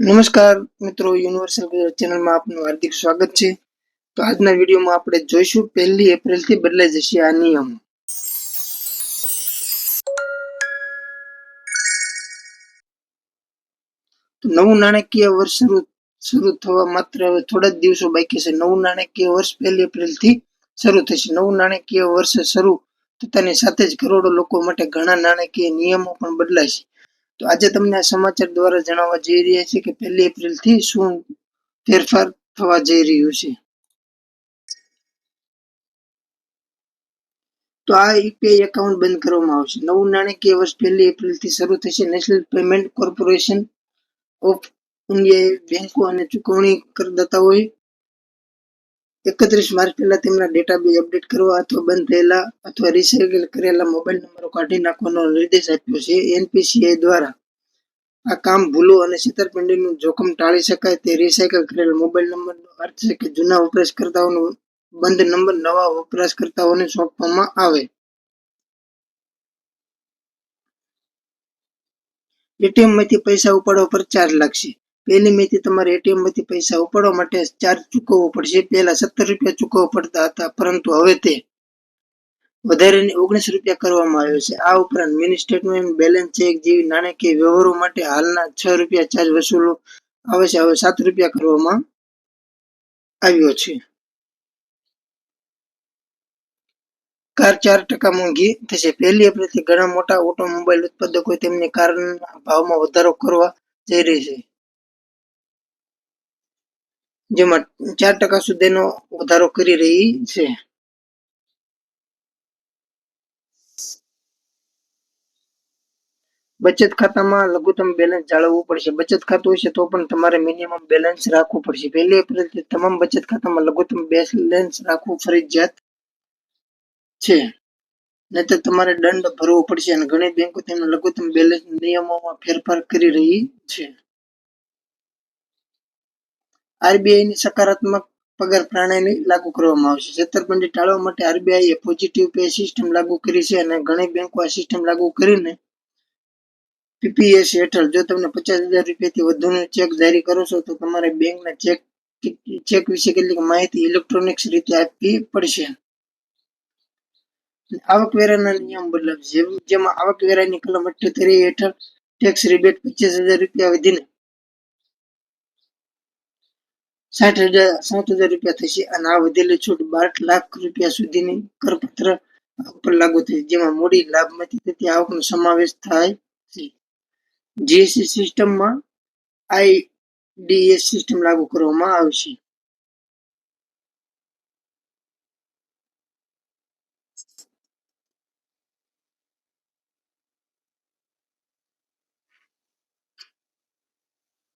નમસ્કાર મિત્રો યુનિવર્સલ ચેનલમાં આપનું હાર્દિક સ્વાગત છે. તો આજના વિડીયોમાં આપણે જોઈશું પહેલી એપ્રિલથી બદલાઈ જશે આ નિયમ. નવું નાણાકીય વર્ષ શરૂ શરૂ થવા માત્ર હવે થોડા જ દિવસો બાકી છે. નવું નાણાકીય વર્ષ પહેલી એપ્રિલથી શરૂ થશે. નવું નાણાકીય વર્ષ શરૂ થતાની સાથે જ કરોડો લોકો માટે ઘણા નાણાકીય નિયમો પણ બદલાશે. તો આજે તમને સમાચાર દ્વારા જણાવવા જઈ રહ્યા છે કે પહેલી એપ્રિલથી શું ફેરફાર થવા જઈ રહ્યું છે. તો આ યુપીઆઈ એકાઉન્ટ બંધ કરવામાં આવશે. નવું નાણાકીય વર્ષ પહેલી એપ્રિલથી શરૂ થશે. નેશનલ પેમેન્ટ કોર્પોરેશન ઓફ ઇન્ડિયાએ બેંકો અને ચૂકવણી કરદાતાઓએ એકત્રીસ માર્ચ પહેલા તેમના ડેટાબેઝ અપડેટ કરવા અથવા બંધ થયેલા અથવા રિસાયકલ કરેલા મોબાઈલ નંબરો કાઢી નાખવાનો નિર્દેશ આપ્યો છે. એનપીસીઆઈ દ્વારા આ કામ ભૂલો અને છેતરપિંડીનું જોખમ ટાળી શકાય તે રિસાયકલ કરેલ મોબાઈલ નંબરનો અર્થ છે કે જૂના વપરાશકર્તાઓનો બંધ નંબર નવા વપરાશકર્તાઓને સોંપવામાં આવે. એટીએમમાંથી પૈસા ઉપાડવા પર ચાર્જ લાગશે. પહેલી મેથી તમારે એટીએમમાંથી પૈસા ઉપાડવા માટે ચાર્જ ચૂકવવો પડશે. પહેલા સત્તર રૂપિયા ચૂકવવા પડતા હતા, પરંતુ હવે તે વધારીને ઓગણીસ રૂપિયા કરવામાં આવ્યો છે. આ ઉપરાંત મિની સ્ટેટમેન્ટ, બેલેન્સ ચેક જેવી નાણાકીય વ્યવહારો માટે હાલના છ રૂપિયા ચાર્જ વસૂલો આવે છે હવે સાત રૂપિયા કરવામાં આવ્યો છે. કાર ચાર ટકા મોંઘી થશે. પહેલી એપ્રિલથી ઘણા મોટા ઓટોમોબાઈલ ઉત્પાદકો તેમની કારના ભાવમાં વધારો કરવા જઈ રહી છે. જેમાં ચાર ટકા સુધીનો વધારો કરી રહી છે. બચત ખાતામાં લઘુત્તમ બેલેન્સ જાળવવું પડશે. બચત ખાતું હશે તો પણ તમારે મિનિમમ બેલેન્સ રાખવું પડશે. પહેલી એપ્રિલથી તમામ બચત ખાતામાં લઘુત્તમ બેલેન્સ રાખવું ફરજિયાત છે. નહીતર તમારે દંડ ભરવો પડશે અને ઘણી બેંકો તેમના લઘુત્તમ બેલેન્સ નિયમોમાં ફેરફાર કરી રહી છે. આરબીઆઈની સકારાત્મક પગાર પ્રણાલી લાગુ કરવામાં આવશે. છેતરપિંડી ટાળવા માટે આરબીઆઈએ પોઝિટિવ પે સિસ્ટમ લાગુ કરી છે અને ઘણી બેંકો આ સિસ્ટમ લાગુ કરીને પીપીએસ હેઠળ જો તમને પચાસ હજાર રૂપિયાથી વધુનો ચેક જારી કરો છો, તો તમારે બેંકના ચેક ચેક વિશે કેટલીક માહિતી ઇલેક્ટ્રોનિક્સ રીતે આપવી પડશે. આવકવેરાના નિયમ બદલાવશે જેમાં આવકવેરાની કલમ અઠ્યોતેર હેઠળ ટેક્સ રિબેટ પચીસ હજાર રૂપિયા વધીને સાઠ હજાર સાઠ હજાર રૂપિયા થશે અને આ વધેલી છૂટ બાર લાખ રૂપિયા સુધીની કરપત્ર ઉપર લાગુ થશે, જેમાં મૂડી લાભમાંથી થતી આવકનો સમાવેશ થાય છે. જીએસટી સિસ્ટમમાં આઈડીએસ સિસ્ટમ લાગુ કરવામાં આવશે.